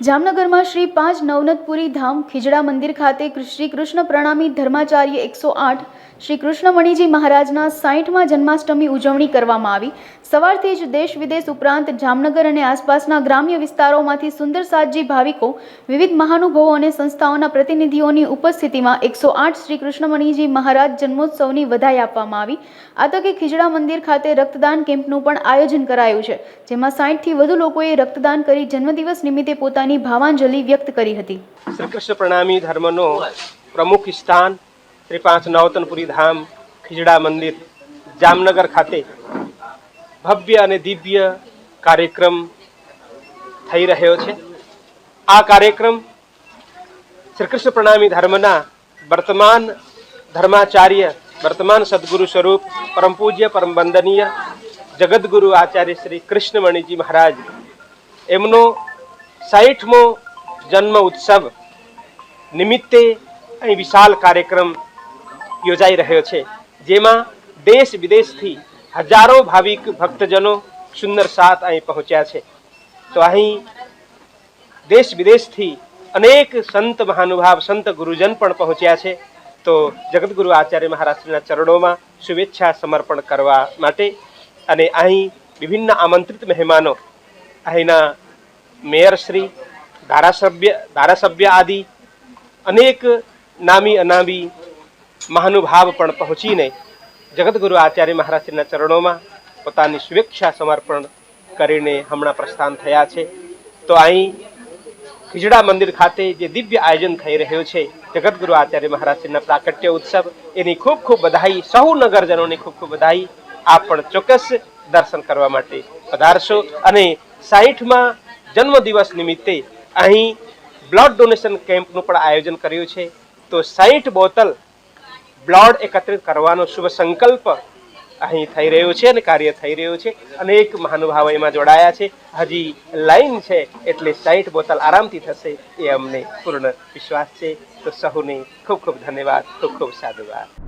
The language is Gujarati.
જામનગરમાં શ્રી પાંચ નવનતપુરી ધામ ખીજડા મંદિર ખાતે શ્રી કૃષ્ણ પ્રણામી ધર્માચાર્ય એકસો આઠ શ્રી કૃષ્ણમણીજી મહારાજના સાઠમાં જન્માષ્ટમી ઉજવણી કરવામાં આવી. સવારથી જ દેશ વિદેશ ઉપરાંત જામનગર અને આસપાસના ગ્રામ્ય વિસ્તારોમાંથી સુંદર સાતજી ભાવિકો, વિવિધ મહાનુભાવો અને સંસ્થાઓના પ્રતિનિધિઓની ઉપસ્થિતિમાં એકસો આઠ શ્રી કૃષ્ણમણીજી મહારાજ જન્મોત્સવની વધાઈ આપવામાં આવી. આ તકે ખીજડા મંદિર ખાતે રક્તદાન કેમ્પનું પણ આયોજન કરાયું છે, જેમાં સાઠથી વધુ લોકોએ રક્તદાન કરી જન્મદિવસ નિમિત્તે પોતાની ભાવાંજલિ વ્યક્ત કરી હતી. શ્રી કૃષ્ણ પ્રણામી ધર્મનો પ્રમુખ સ્થાન શ્રી પાંચ નવતનપુરી ધામ ખીજડા મંદિર જામનગર ખાતે ભવ્ય અને દિવ્ય કાર્યક્રમ થઈ રહ્યો છે. આ કાર્યક્રમ શ્રી કૃષ્ણ પ્રણામી ધર્મના વર્તમાન ધર્માચાર્ય, વર્તમાન સદગુરુ સ્વરૂપ, પરમ પૂજ્ય, પરમ વંદનીય જગદગુરુ આચાર્ય શ્રી કૃષ્ણમણીજી મહારાજ. એમનો સાહીઠમો જન્મ ઉત્સવ નિમિત્તે અહીં વિશાળ કાર્યક્રમ યોજાઈ રહ્યો છે, જેમાં દેશ વિદેશથી હજારો ભાવિક ભક્તજનો સુંદર સાથ અહીં પહોંચ્યા છે. તો અહીં દેશ વિદેશથી અનેક સંત મહાનુભાવ, સંત ગુરુજન પણ પહોંચ્યા છે. તો જગતગુરુ આચાર્ય મહારાજના ચરણોમાં શુભેચ્છા સમર્પણ કરવા માટે અને અહીં વિભિન્ન આમંત્રિત મહેમાનો, અહીંના મેયરશ્રી ધારાસભ્ય ધારાસભ્ય આદિ, અનેક નામી અનામી મહાનુભાવ પણ પહોંચીને જગતગુરુ આચાર્ય મહારાજના ચરણોમાં પોતાની શુભેચ્છા સમર્પણ કરીને હમણાં પ્રસ્થાન થયા છે. તો અહીં ખીજડા મંદિર ખાતે જે દિવ્ય આયોજન થઈ રહ્યું છે જગતગુરુ આચાર્ય મહારાજના પ્રાકટ્ય ઉત્સવ, એની ખૂબ ખૂબ બધાઈ સૌ નગરજનોની ખૂબ ખૂબ બધાઈ, આપ પણ ચોક્કસ દર્શન કરવા માટે પધારશો. અને સાહીઠમાં જન્મદિવસ નિમિત્તે અહીં બ્લડ ડોનેશન કેમ્પનું પણ આયોજન કર્યું છે. તો સાહીઠ બોતલ બ્લડ એકત્રિત કરવાનો શુભ સંકલ્પ અહીં થઈ રહ્યો છે અને કાર્ય થઈ રહ્યું છે. અનેક મહાનુભાવો એમાં જોડાયા છે. હજી લાઈન છે એટલે સાઈઠ બોતલ આરામથી થશે એ અમને પૂર્ણ વિશ્વાસ છે. તો સહુને ખૂબ ખૂબ ધન્યવાદ. ખૂબ ખૂબ સાધુવાદ.